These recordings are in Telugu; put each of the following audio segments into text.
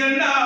enough.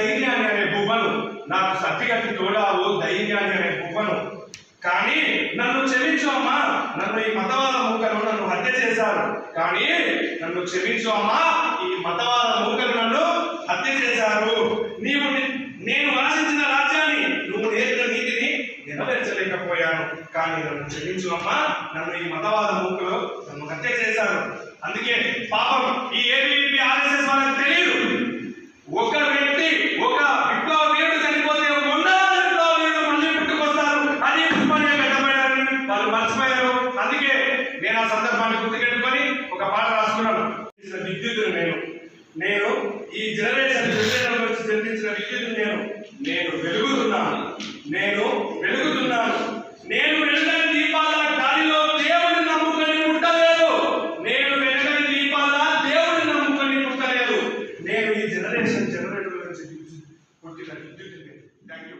ధైర్యాన్ని అనే బువ్వను. నాకు సత్తి తోడావు ధైర్యాన్ని అనే బువ్వను. కానీ నన్ను క్షమించు అమ్మా. నన్ను ఈ మతవాద మూకలు నన్ను హత్య చేశారు. కానీ నన్ను క్షమించు అమ్మా. ఈ మతవాద మూకలు నన్ను హత్య చేశారు. నీవు నేను ఆశించిన రాజ్యాన్ని నువ్వు నేర్పిన నీతిని నెరవేర్చలేకపోయాను. కానీ నన్ను క్షమించు అమ్మా. నన్ను ఈ మతవాద మూకలు నన్ను హత్య చేశారు. అందుకే పాపం ఈ ఏబీ నేను ఆ సందర్భాన్ని గుర్తుకెట్టుకొని ఒక పాట రాసుకున్నాను. ఇచ్చిన విద్యుత్తును నేను. నేను ఈ జనరేషన్ జనరేషన్ వచ్చి జన్మించిన విద్యుత్ నేను. నేను వెలుగుతున్నాను. నేను వెలుగుతున్నాను. నేను వెలుగని దీపాల గాలిలో దేవుడిని నమ్ముకొని పుట్టలేదు. నేను వెలుగని దీపాల దేవుడిని నమ్ముకొని పుట్టలేదు. నేను ఈ జనరేషన్ జనరేటర్ నుంచి పుట్టిన విద్యుత్ థ్యాంక్ యూ